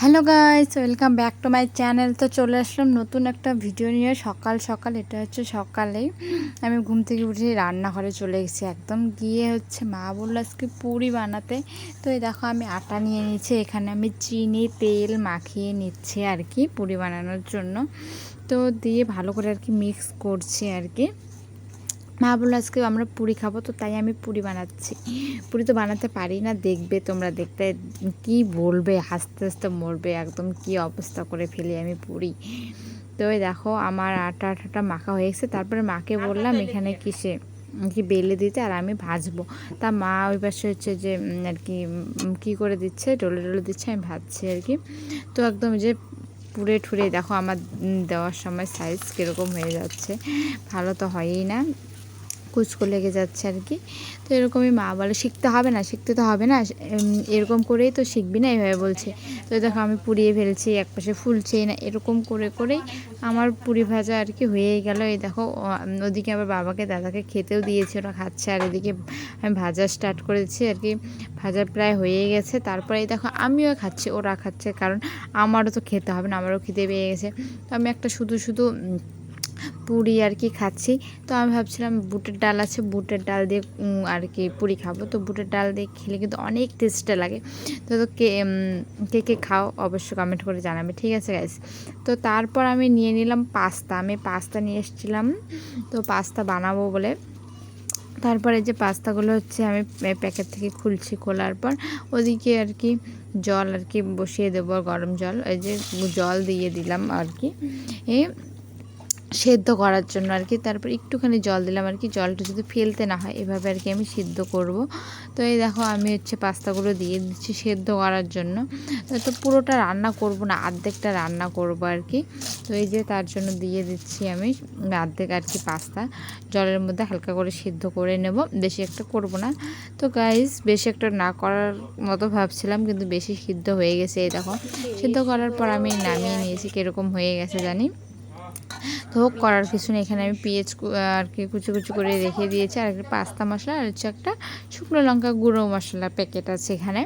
Hello guys, welcome back to my channel. তো চলে আসলাম নতুন একটা ভিডিও নিয়ে। সকাল সকাল, এটা হচ্ছে সকালে আমি ঘুম থেকে উঠে রান্নাঘরে চলে গেছি একদম। গিয়ে হচ্ছে মা বলল আজকে পুরি বানাতে। তো এই দেখো, আমি আটা নিয়ে নিচ্ছি এখানে আমি চিনি, তেল মাখিয়ে নিচ্ছি আর কি পুরি বানানোর জন্য। তো দিয়ে ভালো করে আর কি মিক্স করছি আর কি। মা বলল আজকে আমরা পুরি খাব তো তাই আমি পুরি বানাচ্ছি। পুরি তো বানাতে পারি না দেখবে তোমরা দেখতে কি বলবে হাসতে হাসতে মরবে একদম কি অবস্থা করে ফেলি আমি পুরি। তো দেখো আমার আটা আটাটা মাখা হয়ে গেছে তারপরে মাকে বললাম এখানে কিসে কি বেলে দিতে আর আমি ভাজবো। তা মা ওই পাশে হচ্ছে যে আর কি কি করে দিচ্ছে ডলে ডলে দিচ্ছে আমি ভাজছি আর কি। তো একদম যে পুড়ে ঠুরে দেখো আমার দেওয়ার সময় সাইজ কীরকম হয়ে যাচ্ছে ভালো তো হয়ই না। কুচকো লেগে যাচ্ছে আর কি। তো এরকমই মা বলে, শিখতে হবে না, শিখতে তো হবে না এরকম করেই তো শিখবি না? এইভাবে বলছে। তো দেখো আমি পুড়িয়ে ফেলছি, এক পাশে ফুলছেই না, এরকম করে, করেই আমার পুরি ভাজা আর কি হয়েই গেল। এই দেখো ওদিকে আবার বাবাকে, দাদাকে খেতেও দিয়েছে, ওরা খাচ্ছে, আর এদিকে আমি ভাজা স্টার্ট করেছি আর কি। ভাজা প্রায় হয়ে গেছে, তারপরে দেখো আমিও খাচ্ছি, ওরা খাচ্ছে, কারণ আমারও তো খেতে হবে না, আমারও খিদে পেয়ে গেছে। তো আমি একটা শুধু শুধু পুরি আর কি খাচ্ছি। তো আমি ভাবছিলাম বুটের ডাল আছে, বুটের ডাল দিয়ে আর কি পুরি খাব। তো বুটের ডাল দিয়ে খেলে কিন্তু অনেক টেস্টে লাগে। তো তো কে কে কে খাও অবশ্যই কমেন্ট করে জানাবে। ঠিক আছে গাইস তো তারপর আমি নিয়ে নিলাম পাস্তা। আমি পাস্তা নিয়ে এসেছিলাম। তো পাস্তা বানাবো বলে। তারপরে যে পাস্তাগুলো হচ্ছে আমি প্যাকেট থেকে খুলছি খোলার পর। ওদিকে আর কি জল আর কি বসিয়ে দেবো, গরম জল। এই যে জল দিয়ে দিলাম আর কি। সেদ্ধ করার জন্য আর কি। তারপর একটুখানি জল দিলাম আর কি। জলটা যদি ফেলতে না হয়, এভাবে আর কি আমি সিদ্ধ করব। তো এই দেখো, আমি হচ্ছে পাস্তাগুলো দিয়ে দিচ্ছি সেদ্ধ করার জন্য। তো পুরোটা রান্না করব না অর্ধেকটা রান্না করব আর কি। তো এই যে তার জন্য দিয়ে দিচ্ছি আমি অর্ধেক আর কি পাস্তা। জলের মধ্যে হালকা করে সিদ্ধ করে নেব। বেশি একটা করব না। তো গাইস বেশি একটা না করার মতো ভাবছিলাম, কিন্তু বেশি সিদ্ধ হয়ে গেছে, এই দেখো। সিদ্ধ করার পর আমি নামিয়ে নিয়েছি, কীরকম হয়ে গেছে জানি। হোক করার কিছু নেই এখানে আমি পেঁয়াজ আর কি কুচি কুচি করে রেখে দিয়েছি। আর একটা পাস্তা মশলা আর হচ্ছে একটা শুকনো লঙ্কা গুঁড়ো মশলা প্যাকেট আছে এখানে।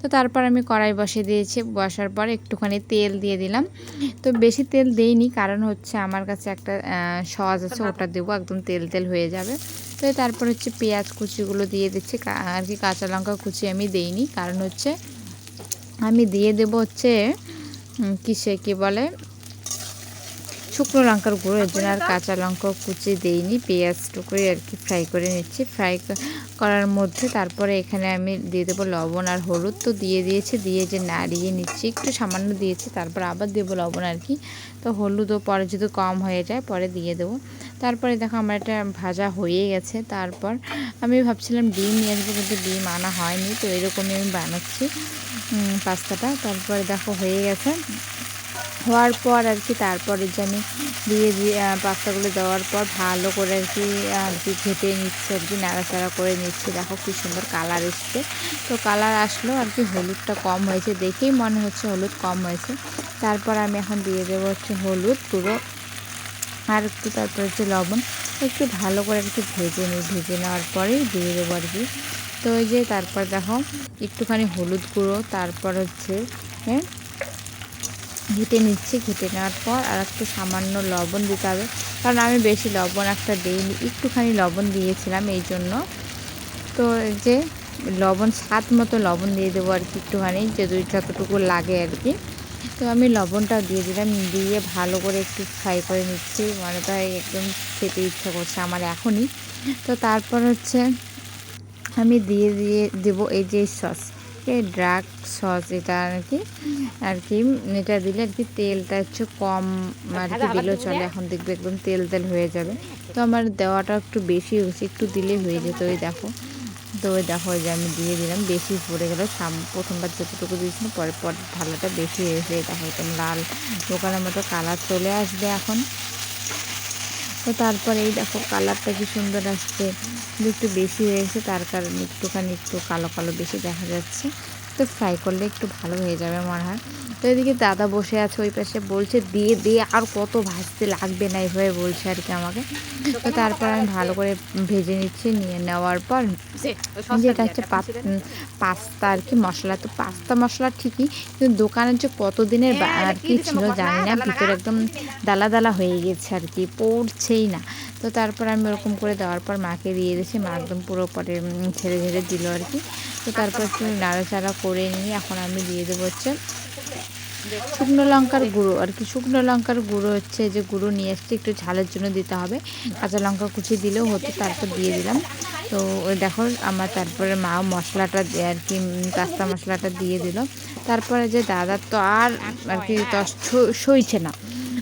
তো তারপর আমি কড়াই বসিয়ে দিয়েছি। বসার পর একটুখানি তেল দিয়ে দিলাম। তো বেশি তেল দেইনি, কারণ হচ্ছে আমার কাছে একটা সস আছে, ওটা দেবো, একদম তেল তেল হয়ে যাবে। তো তারপর হচ্ছে পেঁয়াজ কুচিগুলো দিয়ে দিচ্ছি। আর কি কাঁচা লঙ্কা কুচি আমি দেইনি, কারণ হচ্ছে আমি দিয়ে দেবো হচ্ছে কিসে, কি বলে? শুকনো লঙ্কার গুঁড়ো এর জন্য আর কাঁচা লঙ্কা কুচি দেইনি পেঁয়াজ টুকুই আর কি ফ্রাই করে নিচ্ছি। ফ্রাই করার মধ্যে তারপরে এখানে আমি দিয়ে দেবো লবণ আর হলুদ। তো দিয়ে দিয়েছি দিয়ে যে নাড়িয়ে নিচ্ছি একটু সামান্য দিয়েছি তারপর আবার দেবো লবণ আর কি। তো হলুদও পরে যদি কম হয়ে যায় পরে দিয়ে দেবো। তারপরে দেখো আমার এটা ভাজা হয়ে গেছে। তারপর আমি ভাবছিলাম ডিম নিয়ে আসব কিন্তু ডিম আনা হয়নি। তো এরকমই আমি বানাচ্ছি পাস্তাটা। তারপরে দেখো হয়ে গেছে। হওয়ার পর আর কি তারপরে যে আমি দিয়ে দিয়ে পাস্তাগুলো দেওয়ার পর ভালো করে আর কি আর কি ঘেটে নিচ্ছে, আর কি নাড়াচাড়া করে নিচ্ছে। দেখো কি সুন্দর কালার এসছে। তো কালার আসলো আর কি, হলুদটা কম হয়েছে। দেখেই মনে হচ্ছে হলুদ কম হয়েছে। তারপর আমি এখন দিয়ে দেবো হচ্ছে হলুদ পুরো আর একটু তারপর হচ্ছে লবণ। একটু ভালো করে আর কি ভেজে নিই ভেজে নেওয়ার পরেই দিয়ে দেবো আর কি। তো ওই যে তারপর দেখো, একটুখানি হলুদ গুঁড়ো, তারপর হচ্ছে হ্যাঁ ঘেটে নিচ্ছি, ঘেটে নেওয়ার পর আর একটু সামান্য লবণ দিতে হবে। কারণ আমি বেশি লবণ একটা দিইনি, একটুখানি লবণ দিয়েছিলাম এই জন্য। তো যে লবণ, স্বাদ মতো লবণ দিয়ে দেবো আর কি একটুখানি, যে দুই যতটুকু লাগে আর কি। তো আমি লবণটা দিয়ে দিলাম, দিয়ে ভালো করে একটু ফ্রাই করে নিচ্ছি। মানে তাই একদম খেতে ইচ্ছা করছে আমার এখনই। তো তারপর হচ্ছে আমি দিয়ে দিয়ে দেবো এই যে সস। এই ড্রাগ সস এটা আর কি আর কি এটা দিলে আর কি তেলটা হচ্ছে কম আর কি দিলেও চলে। এখন দেখবে একদম তেল তেল হয়ে যাবে। তো আমার দেওয়াটা একটু বেশি হয়েছে একটু দিলে হয়ে যেত ওই দেখো। তো ওই দেখো ওই যে আমি দিয়ে দিলাম বেশি পড়ে গেল। সাম প্রথমবার যতটুকু দিয়েছিলাম পরে পর ঢালাটা বেশি হয়েছে দেখো একদম লাল দোকানের মতো কালার চলে আসবে এখন। তো তারপরে এই দেখো কালারটা কি সুন্দর আসছে। একটু বেশি হয়েছে, তার কারণে একটুখানি একটু কালো কালো বেশি দেখা যাচ্ছে। একটু ফ্রাই করলে একটু ভালো হয়ে যাবে মনে হয়। তো এদিকে দাদা বসে আছে ওই পাশে বলছে দিয়ে দিয়ে আর কত ভাজতে লাগবে না এইভাবে বলছে আর কি আমাকে। তো তারপর আমি ভালো করে ভেজে নিচ্ছি নিয়ে নেওয়ার পর যেটা হচ্ছে পাস্তা আর কি মশলা। তো পাস্তা মশলা ঠিকই কিন্তু দোকানের যে কতদিনের আর কি ছিল জানি না ভিতরে একদম দালা দালা হয়ে গেছে আর কি পড়ছেই না। তো তারপর আমি ওরকম করে দেওয়ার পর মাকে দিয়ে দিয়েছি মা একদম পুরো পরে ছেড়ে ঝেড়ে দিল আর কি। তো তারপর একটু নাড়াচাড়া করে নিয়ে এখন আমি দিয়ে দেবো হচ্ছে শুকনো লঙ্কার গুঁড়ো। আর কি শুকনো লঙ্কার গুঁড়ো হচ্ছে যে গুঁড়ো নিয়ে এসছি একটু ঝালের জন্য দিতে হবে। কাঁচা লঙ্কা কুচি দিলেও হতো, তারপর দিয়ে দিলাম। তো দেখো আমার তারপরে মা মশলাটা আর কি পাস্তা মশলাটা দিয়ে দিল। তারপরে যে দাদার তো আর আর কি সইছে না।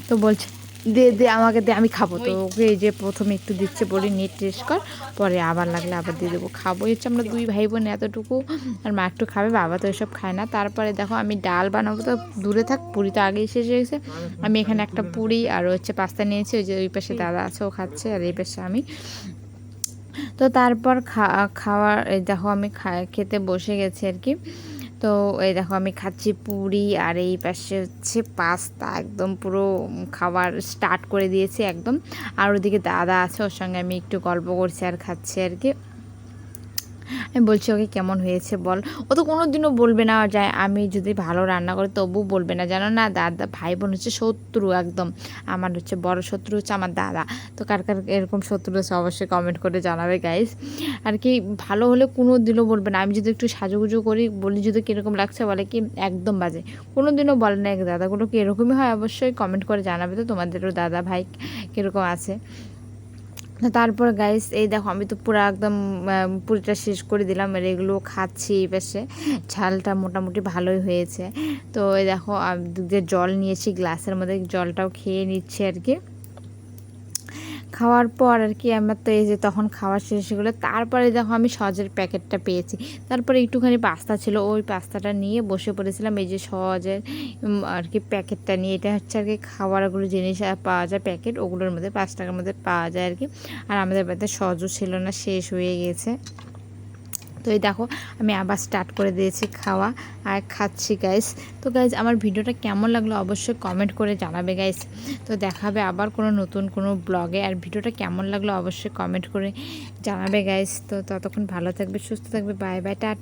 তো বলছে দে দে আমাকে দে আমি খাব। তো ওকে যে প্রথমে একটু দিচ্ছে বলি নেট টেস্ট কর। পরে আবার লাগলে আবার দিয়ে দেবো। খাব হচ্ছে আমরা দুই ভাই বোন এতটুকু। আর মা একটু খাবে বাবা তো এসব খায় না। তারপরে দেখো আমি ডাল বানাবো তো দূরে থাক পুরি তো আগেই শেষ হয়ে গেছে। আমি এখানে একটা পুরি আর হচ্ছে পাস্তা নিয়েছি ওই যে ওই পাশে দাদা আছে ও খাচ্ছে আর এই পাশে আমি। তো তারপর খা- খাওয়ার দেখো আমি খেতে বসে গেছি আর কি। তো এই দেখো আমি খাচ্ছি পুরি আর এই পাশে হচ্ছে পাস্তা, একদম পুরো খাবার স্টার্ট করে দিয়েছি একদম। আর ওদিকে দাদা আছে, ওর সঙ্গে আমি একটু গল্প করছি আর খাচ্ছি আর কি। আমি বলছি, ওকে, কেমন হয়েছে বল? ও তো কোনো দিনও বলবে না যায় আমি যদি ভালো রান্না করি তবুও বলবে না। জানো না, দাদা ভাই বোন হচ্ছে শত্রু একদম। আমার হচ্ছে বড় শত্রু হচ্ছে আমার দাদা। তো কার কার এরকম শত্রু আছে অবশ্যই কমেন্ট করে জানাবে গাইস আর কি, ভালো হলে কোনো দিনও বলবে না। আমি যদি একটু সাজুগুজু করি, বলি যদি কীরকম লাগছে, বলে কি, একদম বাজে। কোনো দিনও বলে না দাদাগুলো কি এরকমই হয়? অবশ্যই কমেন্ট করে জানাবে। তো তোমাদেরও দাদা ভাই কীরকম আছে? তারপর গাইস এই দেখো, আমি তো পুরো একদম পুরিটা শেষ করে দিলাম, আর এগুলো খাচ্ছি এই পাশে। ঝালটা মোটামুটি ভালোই হয়েছে। তো এই দেখো দুধের জল নিয়েছি গ্লাসের মধ্যে জলটাও খেয়ে নিচ্ছে আর কি। খাওয়ার পর আর কি আমার তো এই যে তখন খাওয়া শেষ গেলো। তারপরে দেখো আমি সজের প্যাকেটটা পেয়েছি। তারপরে একটুখানি পাস্তা ছিল, ওই পাস্তাটা নিয়ে বসে পড়েছিলাম। এই যে সজের আর কি প্যাকেটটা নিয়ে, এটা হচ্ছে আর কি খাবারগুলো জিনিস পাওয়া যায় প্যাকেট, ওগুলোর মধ্যে, পাঁচ টাকার মধ্যে পাওয়া যায় আর কি। আর আমাদের বাড়িতে সজও ছিল না, শেষ হয়ে গেছে। তো এই দেখো, আমি আবার স্টার্ট করে দিয়েছি খাওয়া আর খাচ্ছি গাইস তো গাইজ আমার ভিডিওটা কেমন লাগল অবশ্যই কমেন্ট করে জানাবে গাইস তো দেখাবে আবার কোনো নতুন কোনো ব্লগে আর ভিডিওটা কেমন লাগল অবশ্যই কমেন্ট করে জানাবে গাইস তো ততক্ষণ ভালো থাকবে, সুস্থ থাকবে। Bye bye tata.